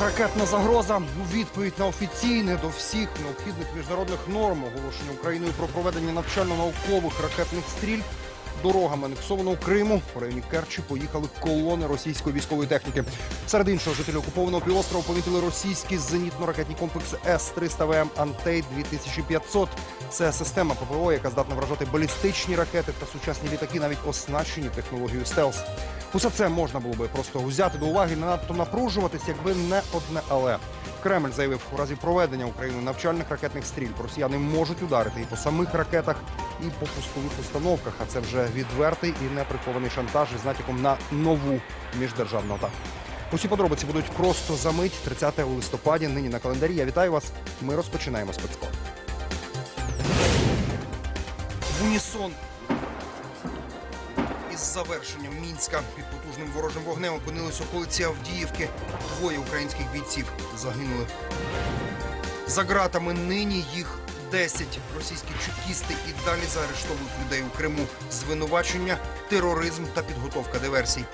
Ракетна загроза у відповідь на офіційне до всіх необхідних міжнародних норм оголошення Україною про проведення навчально-наукових ракетних стріль дорогами анексованого Криму у районі Керчі поїхали колони російської військової техніки. Серед іншого жителі окупованого півострова помітили російські зенітно-ракетні комплекси С-300 ВМ Антей 2500 Це система ППО, яка здатна вражати балістичні ракети та сучасні літаки, навіть оснащені технологією стелс. Усе це можна було би просто взяти до уваги, не надто напружуватись, якби не одне але. Кремль заявив, у разі проведення Україною навчальних ракетних стріль росіяни можуть ударити і по самих ракетах, і по пускових установках. А це вже відвертий і неприхований шантаж із натяком на нову міждержавну атаку. Усі подробиці будуть просто за мить 30 листопаді. Нині на календарі. Я вітаю вас. Ми розпочинаємо спецкор. Унісон із завершенням мінська під потужним ворожим вогнем опинились околиці Авдіївки. Двоє українських бійців загинули. За ґратами нині їх 10. Російські чекісти і далі заарештовують людей у Криму. Звинувачення, тероризм та підготовка диверсій.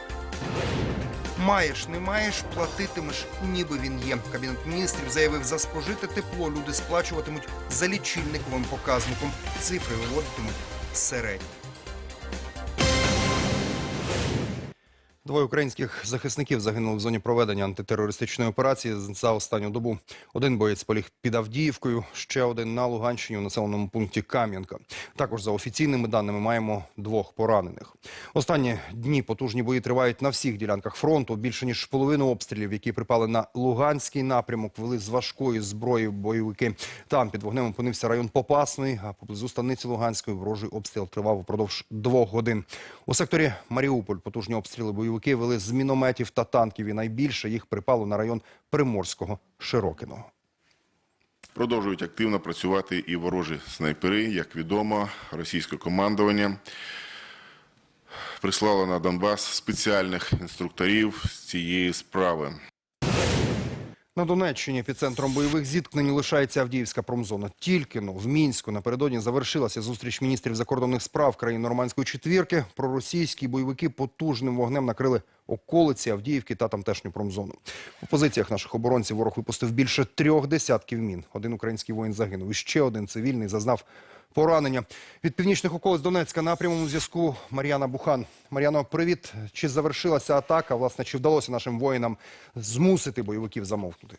Маєш, не маєш, платитимеш, ніби він є. Кабінет міністрів заявив, за спожите тепло люди сплачуватимуть за лічильниковим показником. Цифри виводитимуть середні. Двоє українських захисників загинули в зоні проведення антитерористичної операції за останню добу. Один боєць поліг під Авдіївкою, ще один на Луганщині у населеному пункті Кам'янка. Також за офіційними даними маємо двох поранених. Останні дні потужні бої тривають на всіх ділянках фронту. Більше ніж половину обстрілів, які припали на Луганський напрямок, вели з важкої зброї бойовики. Там під вогнем опинився район Попасний, а поблизу станиці Луганської ворожий обстріл тривав упродовж двох годин. У секторі Маріуполь потужні обстріли бойовики вели з мінометів та танків. І найбільше їх припало на район Приморського Широкиного. Продовжують активно працювати і ворожі снайпери. Як відомо, російське командування прислало на Донбас спеціальних інструкторів з цієї справи. На Донеччині під центром бойових зіткнень лишається Авдіївська промзона. Тільки но в мінську напередодні завершилася зустріч міністрів закордонних справ країн нормандської четвірки. Проросійські бойовики потужним вогнем накрили околиці Авдіївки та тамтешню промзону. У позиціях наших оборонців ворог випустив більше трьох десятків мін. Один український воїн загинув. І ще один цивільний зазнав поранення. Від північних околиць Донецька на прямому зв'язку Мар'яна Бухан. Мар'яно, привіт. Чи завершилася атака? Власне, чи вдалося нашим воїнам змусити бойовиків замовкнути?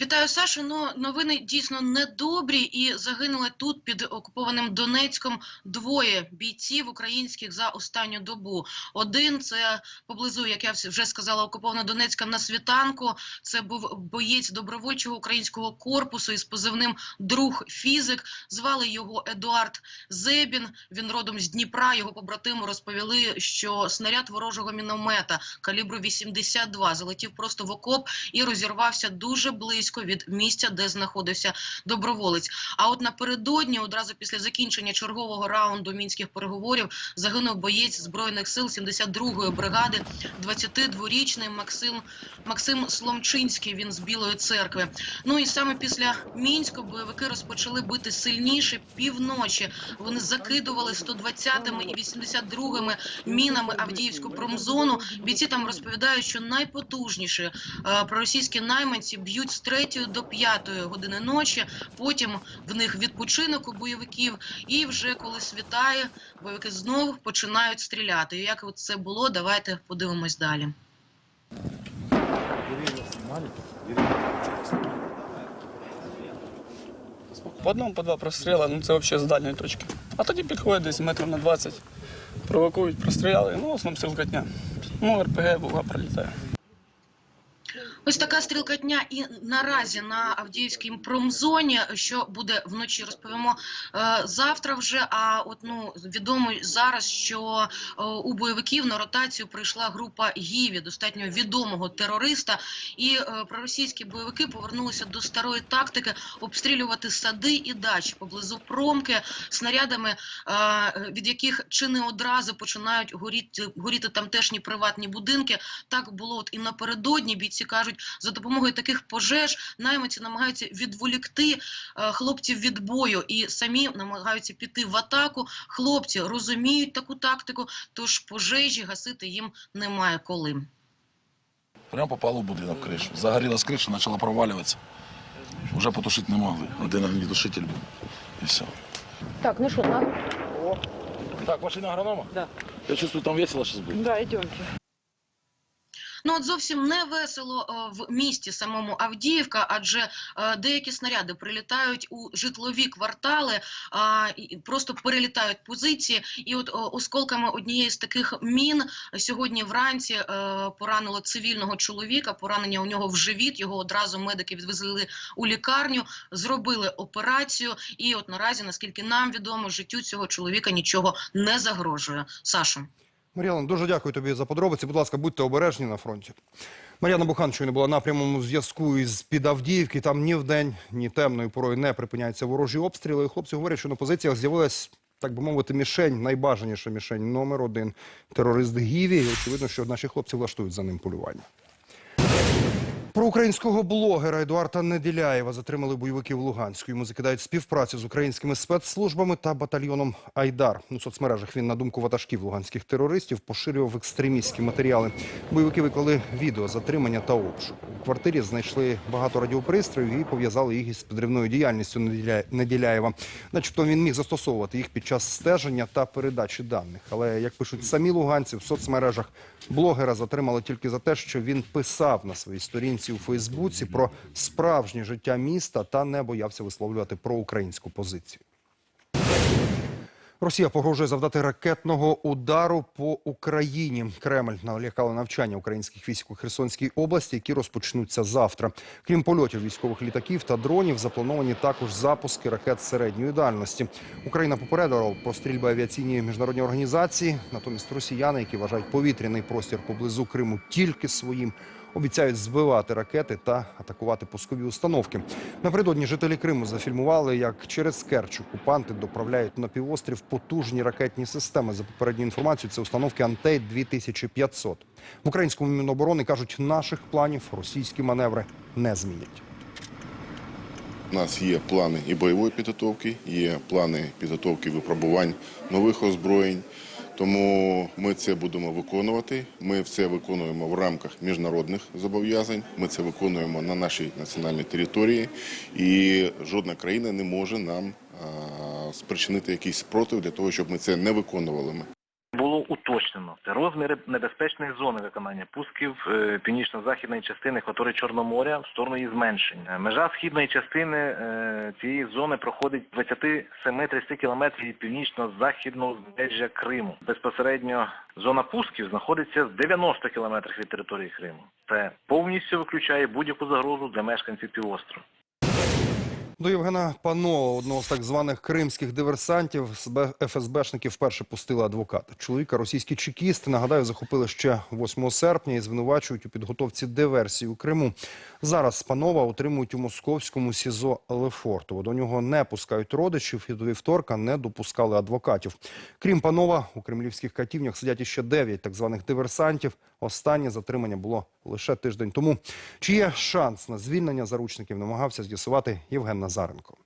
Вітаю, Саша. Ну новини дійсно недобрі, і загинули тут під окупованим Донецьком двоє бійців українських за останню добу. Один це поблизу, як я вже сказала, окупована Донецька на світанку. Це був боєць добровольчого українського корпусу із позивним друг фізик. Звали його Едуард Зебін. Він родом з Дніпра. Його побратими розповіли, що снаряд ворожого міномета калібру 82 залетів просто в окоп і розірвався дуже близько від місця, де знаходився доброволець. А от напередодні, одразу після закінчення чергового раунду мінських переговорів, загинув боєць збройних сил 72-ї бригади, 22-річний Максим Максим Сломчинський. Він з Білої церкви. Ну і саме після мінську бойовики розпочали бити сильніше півночі. Вони закидували 120-ми і 82-ми мінами Авдіївську промзону. Бійці там розповідають, що найпотужніші е, проросійські найманці б'ють з 3 до 5 години ночі. Потім в них відпочинок у бойовиків, і вже коли світає, бойовики знову починають стріляти. Як це було, давайте подивимось далі. По одному, по два простріли, ну це взагалі з дальньої точки. А тоді підходять десь метрів на 20, провокують, простріляли, ну, основному стрілкотня. Ну, РПГ була пролітає. Ось така стрілкатня і наразі на Авдіївській промзоні. Що буде вночі, розповімо е, завтра. Вже а от ну відомо зараз, що е, у бойовиків на ротацію прийшла група гіві, достатньо відомого терориста, і е, проросійські бойовики повернулися до старої тактики обстрілювати сади і дачі поблизу промки снарядами, від яких чи не одразу починають горіти горіти тамтешні приватні будинки. Так було от і напередодні. Бійці кажуть, за допомогою таких пожеж найманці намагаються відволікти е, хлопців від бою і самі намагаються піти в атаку. Хлопці розуміють таку тактику, тож пожежі гасити їм немає коли. Прямо попало в будинок кришу. Загорілась криша, почала провалюватися. Вже потушити не могли. Один огнетушитель був. І все. Так, ну что, на... Так, машина агронома? Да. Я чувствую, там весело зараз буде. Да, идемте. Ну от зовсім не весело е, в місті самому Авдіївка, адже е, деякі снаряди прилітають у житлові квартали, і просто перелітають позиції. І от осколками однієї з таких мін сьогодні вранці е, поранило цивільного чоловіка. Поранення у нього в живіт. Його одразу медики відвезли у лікарню, зробили операцію. І от наразі, наскільки нам відомо, життю цього чоловіка нічого не загрожує. Сашу. Мар'яна, дуже дякую тобі за подробиці. Будь ласка, будьте обережні на фронті. Мар'яна Бухан щойно була на прямому зв'язку із під Авдіївки. Там ні вдень, ні темною порою не припиняються ворожі обстріли. І хлопці говорять, що на позиціях з'явилась, так би мовити, мішень, найбажаніша мішень номер один терорист Гіві. І очевидно, що наші хлопці влаштують за ним полювання. Про українського блогера Едуарда Неділяєва затримали бойовики в Луганську. Йому закидають співпрацю з українськими спецслужбами та батальйоном Айдар. У соцмережах він на думку ватажків луганських терористів поширював екстремістські матеріали. Бойовики виклали відео затримання та обшуку. У квартирі знайшли багато радіопристроїв і пов'язали їх із підривною діяльністю Неділя- Неділяєва. Начебто він міг застосовувати їх під час стеження та передачі даних. Але як пишуть самі луганці в соцмережах, блогера затримали тільки за те, що він писав на своїй сторінці у Фейсбуці про справжнє життя міста та не боявся висловлювати проукраїнську позицію. Росія погрожує завдати ракетного удару по Україні. Кремль налякали навчання українських військ у Херсонській області, які розпочнуться завтра. Крім польотів військових літаків та дронів, заплановані також запуски ракет середньої дальності. Україна попередила про стрільби авіаційні міжнародні організації. Натомість росіяни, які вважають повітряний простір поблизу Криму тільки своїм, обіцяють збивати ракети та атакувати пускові установки. Напередодні жителі Криму зафільмували, як через Керч окупанти доправляють на півострів потужні ракетні системи. За попередньою інформацією, це установки Антей 2500 В українському міноборони кажуть, наших планів російські маневри не змінять. У нас є плани і бойової підготовки, є плани підготовки випробувань нових озброєнь. Тому ми це будемо виконувати. Ми це виконуємо в рамках міжнародних зобов'язань. Ми це виконуємо на нашій національній території, і жодна країна не може нам спричинити якийсь спротив для того, щоб ми це не виконували. Уточнено це розміри небезпечної зони виконання пусків е, північно-західної частини акваторії Чорного моря в сторону її зменшення. Межа східної частини е, цієї зони проходить 27-30 кілометрів від північно-західного узбережжя Криму. Безпосередньо зона пусків знаходиться з 90 кілометрів від території Криму. Це повністю виключає будь-яку загрозу для мешканців півострова. До Євгена Панова, одного з так званих кримських диверсантів, СБ ФСБшники вперше пустили адвоката. Чоловіка російські чекісти, нагадаю, захопили ще 8 серпня і звинувачують у підготовці диверсії у Криму. Зараз Панова утримують у московському СІЗО Лефортово. До нього не пускають родичів і до вівторка не допускали адвокатів. Крім Панова, у кремлівських катівнях сидять іще 9 так званих диверсантів. Останнє затримання було лише тиждень тому. Чи є шанс на звільнення заручників, намагався з'ясувати Євген Назаренко.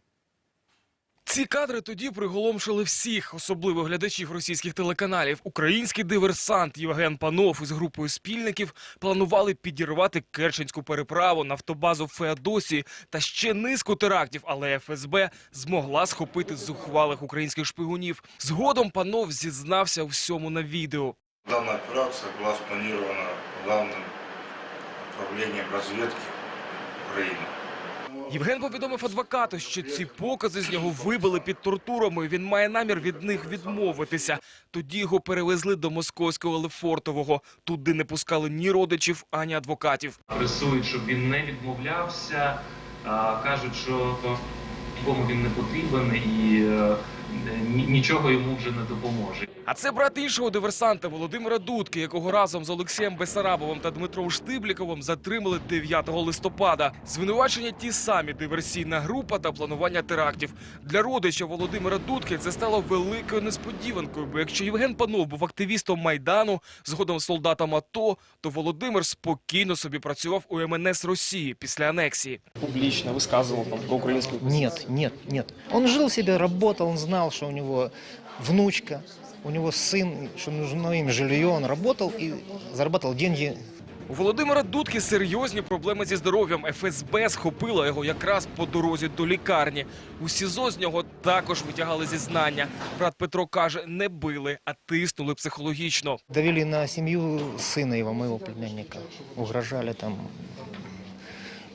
Ці кадри тоді приголомшили всіх, особливо глядачів російських телеканалів. Український диверсант Євген Панов із групою спільників планували підірвати Керченську переправу, нафтобазу в Феодосії та ще низку терактів, але ФСБ змогла схопити зухвалих українських шпигунів. Згодом Панов зізнався у всьому на відео. Данная операция была спланирована главным управлением разведки Украины. Євген повідомив адвокату, що ці покази з нього вибили під тортурами. Він має намір від них відмовитися. Тоді його перевезли до московського Лефортового. Туди не пускали ні родичів, ані адвокатів. пресують, щоб він не відмовлявся, кажуть, що нікому він не потрібен і е, нічого йому вже не допоможе. А це брат іншого диверсанта Володимира Дудки, якого разом з Олексієм Бесарабовим та Дмитром Штибліковим затримали 9 листопада. Звинувачення ті самі диверсійна група та планування терактів. Для родича Володимира Дудки це стало великою несподіванкою. Бо якщо Євген Панов був активістом майдану, згодом солдатом АТО, то Володимир спокійно собі працював у МНС Росії після анексії. Публічно висказував там про українську Нет, нет, нет. Он жил себе, работал, он знал, что у него внучка, у него сын, что нужно им жилье. Он работал и зарабатывал деньги У Володимира Дудки серйозні проблеми зі здоров'ям. ФСБ схопила його якраз по дорозі до лікарні. У СІЗО з нього також витягали зізнання. Брат Петро каже, не били, а тиснули психологічно. Давили на семью сына его, моего племянника. Угрожали там.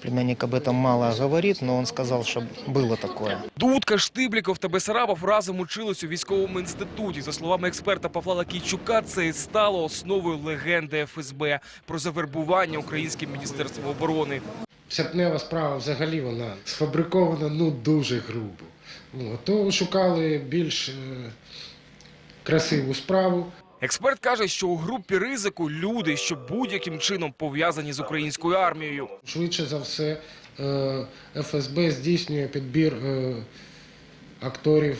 Племянник об этом мало говорит, но он сказал, что было такое. Дудка, Штибліков та Бесарабов разом учились у військовому інституті. За словами експерта Павла Лакійчука, це і стало основою легенди ФСБ про завербування українським міністерством оборони. Серпнева справа взагалі вона сфабрикована ну дуже грубо. От, То шукали більш е, красиву справу. Експерт каже, що у групі ризику люди, що будь-яким чином пов'язані з українською армією. Швидше за все, е, ФСБ здійснює підбір е, акторів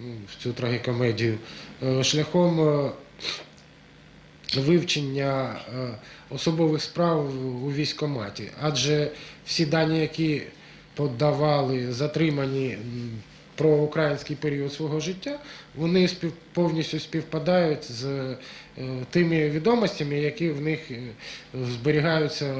ну, в цю трагікомедію е, шляхом вивчення особових справ у військкоматі. Адже всі дані, які подавали затримані про український період свого життя, вони спів, повністю співпадають з е, тими відомостями, які в них е, зберігаються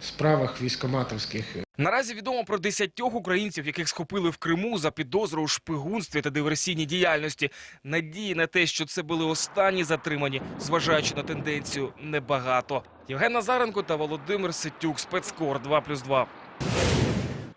в справах військоматовських. Наразі відомо про десятьох українців, яких схопили в Криму за підозру у шпигунстві та диверсійній діяльності. Надії на те, що це були останні затримані, зважаючи на тенденцію, небагато. Євген Назаренко та Володимир Ситюк, спецкор 2+,2.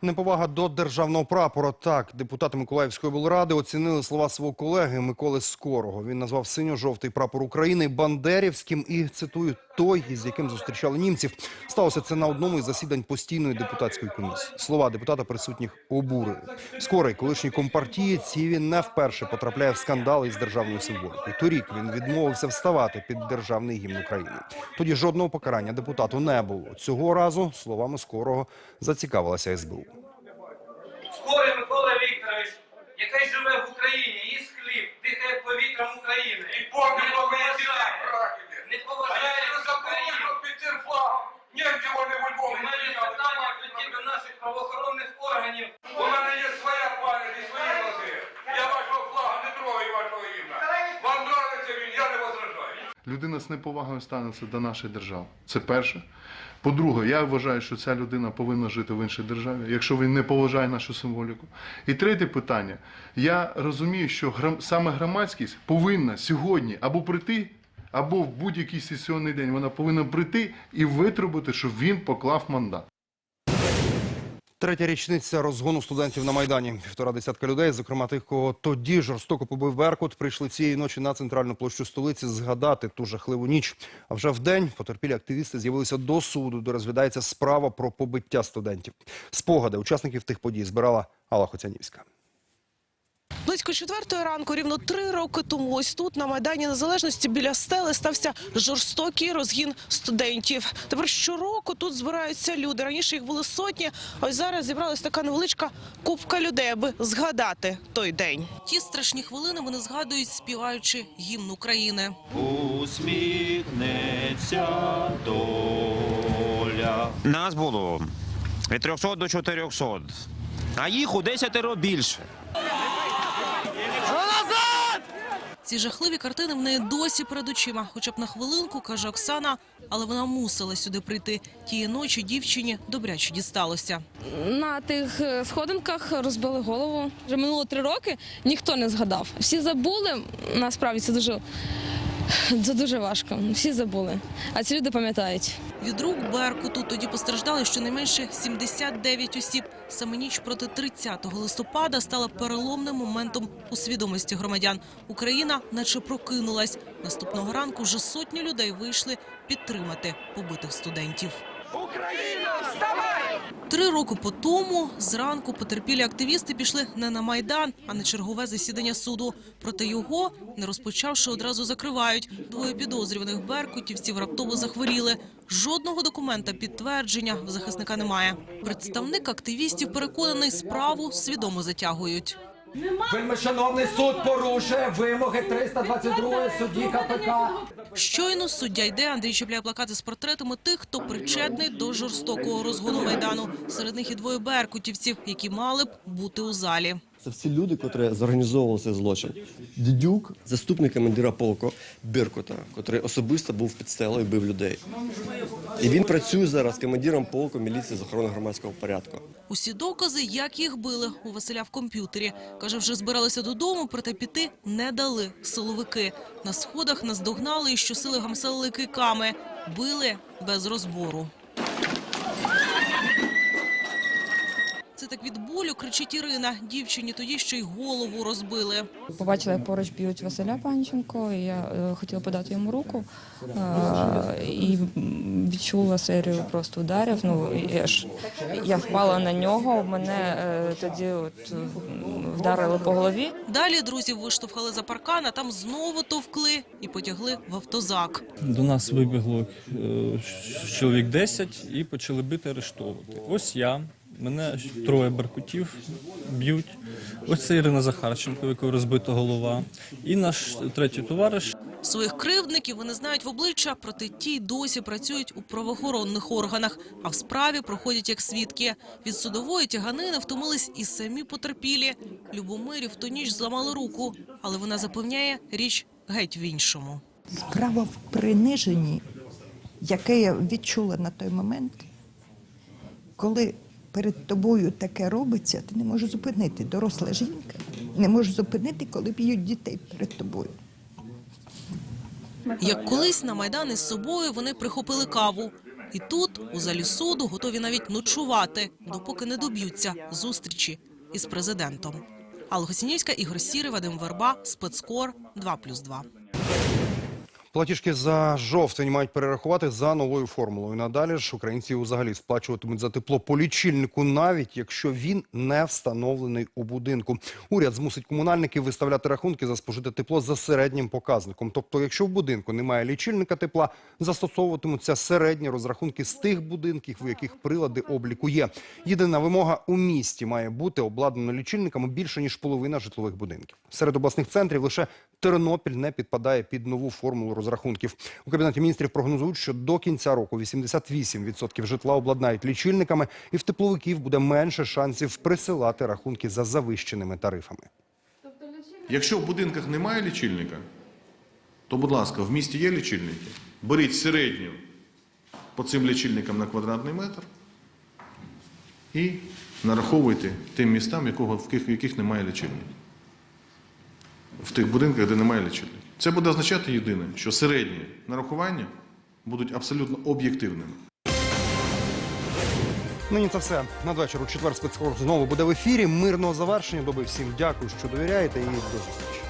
Неповага до державного прапора. Так, депутати Миколаївської облради оцінили слова свого колеги Миколи Скорого. Він назвав синьо-жовтий прапор України бандерівським і цитую той, із яким зустрічали німців. Сталося це на одному із засідань постійної депутатської комісії. Слова депутата присутніх обурили. Скорий, колишній компартієць, і він не вперше потрапляє в скандали із державною символікою. Торік він відмовився вставати під державний гімн України. Тоді жодного покарання депутату не було. Цього разу словами скорого зацікавилася СБУ. Скорий Микола Вікторович, який живе в Україні, їсть хліб, дихає повітрям України. І не поважає, не поважає Україну. І в мене питання тоді до наших правоохоронних органів. У мене є своя пам'ять і свої носи. Я вашого флага не трогаю вашого гімна. Вам нравиться він, я не возражаю. Людина з неповагою ставиться до нашої держави. Це перше. По-друге, я вважаю, що ця людина повинна жити в іншій державі, якщо він не поважає нашу символіку. І третє питання. Я розумію, що саме громадськість повинна сьогодні або прийти, або в будь-який сесійний день вона повинна прийти і витребувати, щоб він поклав мандат. Третя річниця розгону студентів на Майдані. Півтора десятка людей, зокрема тих, кого тоді жорстоко побив Беркут, прийшли цієї ночі на центральну площу столиці згадати ту жахливу ніч. А вже в день потерпілі активісти з'явилися до суду, де розглядається справа про побиття студентів. Спогади учасників тих подій збирала Алла Хоцянівська. Близько четвертої ранку, рівно три роки тому, ось тут на майдані Незалежності біля стели стався жорстокий розгін студентів. Тепер щороку тут збираються люди. Раніше їх було сотні, а ось зараз зібралась така невеличка купка людей, аби згадати той день. Ті страшні хвилини вони згадують, співаючи гімн України. Усміхнеться доля. Нас було від 300 до 400, а їх у 10 більше. Ці жахливі картини в неї досі перед очима, хоча б на хвилинку, каже Оксана, але вона мусила сюди прийти. Тієї ночі дівчині добряче дісталося. На тих е, сходинках розбили голову. Вже минуло три роки, ніхто не згадав. Всі забули. Насправді це дуже, це дуже важко. Всі забули. А ці люди пам'ятають. Від рук Беркуту тоді постраждали щонайменше 79 осіб. Саме ніч проти 30 листопада стала переломним моментом у свідомості громадян. Україна наче прокинулась. Наступного ранку вже сотні людей вийшли підтримати побитих студентів. Україна, вставай! Три роки по тому зранку потерпілі активісти пішли не на майдан, а на чергове засідання суду. Проте його, не розпочавши, одразу закривають. Двоє підозрюваних беркутівців раптово захворіли. Жодного документа підтвердження в захисника немає. Представник активістів переконаний, справу свідомо затягують. Вельми шановний суд порушує вимоги 322 судді КПК. Щойно суддя йде, Андрій чіпляє плакати з портретами тих, хто причетний до жорстокого розгону майдану. Серед них і двоє беркутівців, які мали б бути у залі. Це всі люди, котрі зорганізовували цей злочин. Дідюк, заступник командира полку Беркута, котрий особисто був під стелою бив людей. І він працює зараз командиром полку міліції з охорони громадського порядку. Усі докази, як їх били, у Василя в комп'ютері. Каже, вже збиралися додому, проте піти не дали силовики. На сходах наздогнали і щосили гамселили кийками. Били без розбору. Це так від болю кричить Ірина. Дівчині тоді ще й голову розбили. Побачила, як поруч б'ють Василя Панченко, і я е, хотіла подати йому руку е, і відчула серію просто ударів. Ну я ж я впала на нього. Мене е, тоді от вдарили по голові. Далі друзів виштовхали за паркан, а там знову товкли і потягли в автозак. До нас вибігло чоловік 10 і почали бити арештовувати. Ось я, мене троє беркутів б'ють. Ось це Ірина Захарченко, якої розбита голова, і наш третій товариш. Своїх кривдників вони знають в обличчя, проте ті досі працюють у правоохоронних органах, а в справі проходять як свідки. Від судової тяганини втомились і самі потерпілі. Любомирів в ту ніч зламали руку, але вона запевняє річ геть в іншому. Справа в приниженні, яке я відчула на той момент, коли перед тобою таке робиться, ти не можеш зупинити. Доросла жінка не може зупинити, коли б'ють дітей перед тобою. Як колись на Майдан із собою вони прихопили каву. І тут, у залі суду, готові навіть ночувати, допоки не доб'ються зустрічі із президентом. Алла Госінівська, Ігор Сірий, Вадим Верба, Спецкор 2+,2. Платіжки за жовтень мають перерахувати за новою формулою. Надалі ж українці взагалі сплачуватимуть за тепло по лічильнику, навіть якщо він не встановлений у будинку. Уряд змусить комунальників виставляти рахунки за спожите тепло за середнім показником. Тобто, якщо в будинку немає лічильника тепла, застосовуватимуться середні розрахунки з тих будинків, у яких прилади обліку є. Єдина вимога у місті має бути обладнано лічильниками більше ніж половина житлових будинків. Серед обласних центрів лише Тернопіль не підпадає під нову формулу розрахунків. У кабінеті міністрів прогнозують, що до кінця року 88% житла обладнають лічильниками, і в тепловиків буде менше шансів присилати рахунки за завищеними тарифами. Якщо в будинках немає лічильника, то, будь ласка, в місті є лічильники. Беріть середню по цим лічильникам на квадратний метр і нараховуйте тим містам, якого, в, яких, в яких немає лічильників. В тих будинках, де немає лічильників. Це буде означати єдине, що середні нарахування будуть абсолютно об'єктивними. Нині це все. Надвечір у четвер спецкор знову буде в ефірі. Мирного завершення доби всім дякую, що довіряєте і до зустрічі.